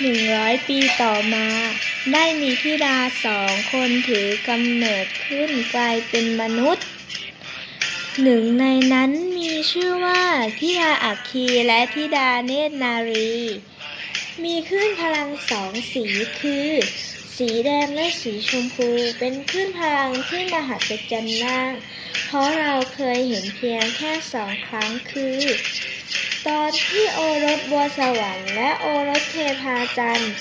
หนึ่งร้อยปีต่อมา ได้มีธิดาสองคนถือกำเนิดขึ้นกลายเป็นมนุษย์ หนึ่งในนั้นมีชื่อว่าธิดาอัคคีและธิดาเนตรนารี มีคลื่นพลังสองสีคือ สีแดงและสีชมพูเป็นคลื่นพลังที่มหัศจรรย์มาก เพราะเราเคยเห็นเพียงแค่สองครั้งคือ ตอนที่โอรสบัวสวรรค์และโอรสเทพาจันทร์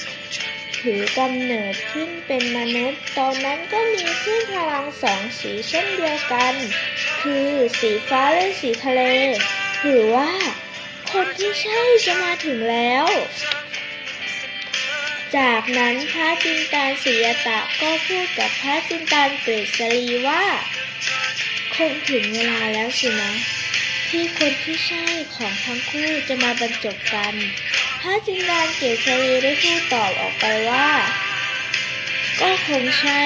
ถือกำเนิดขึ้นเป็นมนุษย์ ตอนนั้นก็มีคลื่นพลังสองสีเช่นเดียวกัน คือสีฟ้าและสีทะเล หรือว่า คนที่ใช่จะมาถึงแล้ว จากนั้นพระจินตานศิยตะก็พูดกับพระจินตานเกรษรีว่า คงถึงเวลาแล้วสินะ ที่คนที่ใช่ของทั้งคู่จะมาบรรจบกันพระจินดานเกษรีได้พูดตอบออกไปว่า ก็คงใช่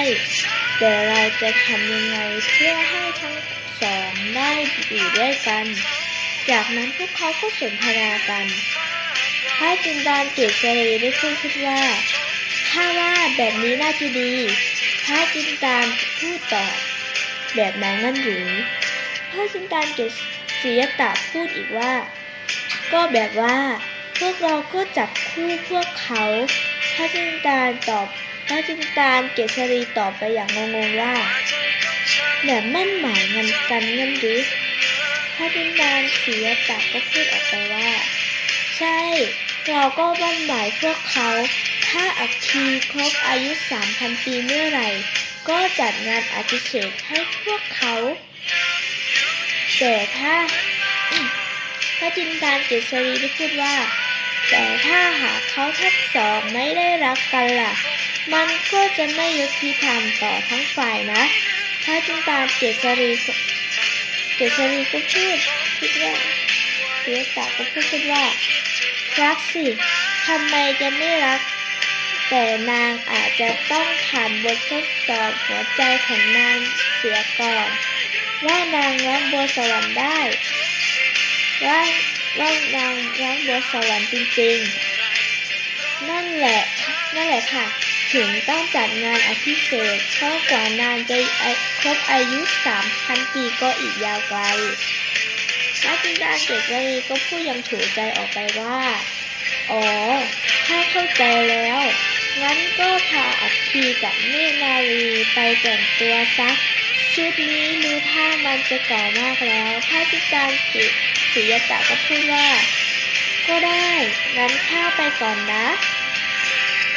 แต่เราจะทำยังไงเพื่อให้ทั้งสองได้อยู่ด้วยกัน จากนั้นพวกเขาก็สนทนากันพระจินดานเกษรีได้พูดขึ้นว่าถ้าว่าแบบนี้น่าจะดีพระจินดานพูดตอบแบบไหนงั้นหรือพระจินดานเก ษรีตะพูดอีกว่า ก็แบบว่า พวกเราก็จับคู่พวกเขาพระจินตานตอบพระจินตานเกษรีตอบไปอย่างงงๆว่าแบบมั่นหมายเงินกันเงินหรือพระจินตานเสียตะก็พูดออกไปว่า ใช่ เราก็มั่นหมายพวกเขา ถ้าอัคคีครบอายุ3,000ปีเมื่อไหร่ ก็จัดงานอภิเษกให้พวกเขา แต่ถ้าพระจินตานเกษรีได้พูดว่า แต่ถ้าหากเขาทั้งสองไม่ได้รักกันล่ะ มันก็จะไม่ยุติธรรมต่อทั้งฝ่ายนะพระจินตานเกษรีเกษรีก็พูดคิดว่าเสียตาก็พูดขึ้นว่า รักสิทำไมจะไม่รัก แต่นางอาจจะต้องผ่านบททดสอบหัวใจของนางเสียก่อน ว่านางรักบัวสวรรค์ได้ว่าว่านางรักบัวสวรรค์จริงๆ นั่นแหละ นั่นแหละค่ะ ถึงต้องจัดงานอภิเษกเพราะกว่านางจะครบอายุ3,000ปีก็อีกยาวไกลพระจินดาเกษรีก็พูดยังถูกใจออกไปว่า อ๋อ ถ้าเข้าใจแล้ว งั้นก็พาอัคคีกับเนตรนารีไปแต่งตัวซะ ชุดนี้ดูท่ามันจะเก่ามากแล้วพระจิตารกิศิยตะก็พูดว่า ก็ได้ งั้นข้าไปก่อนนะ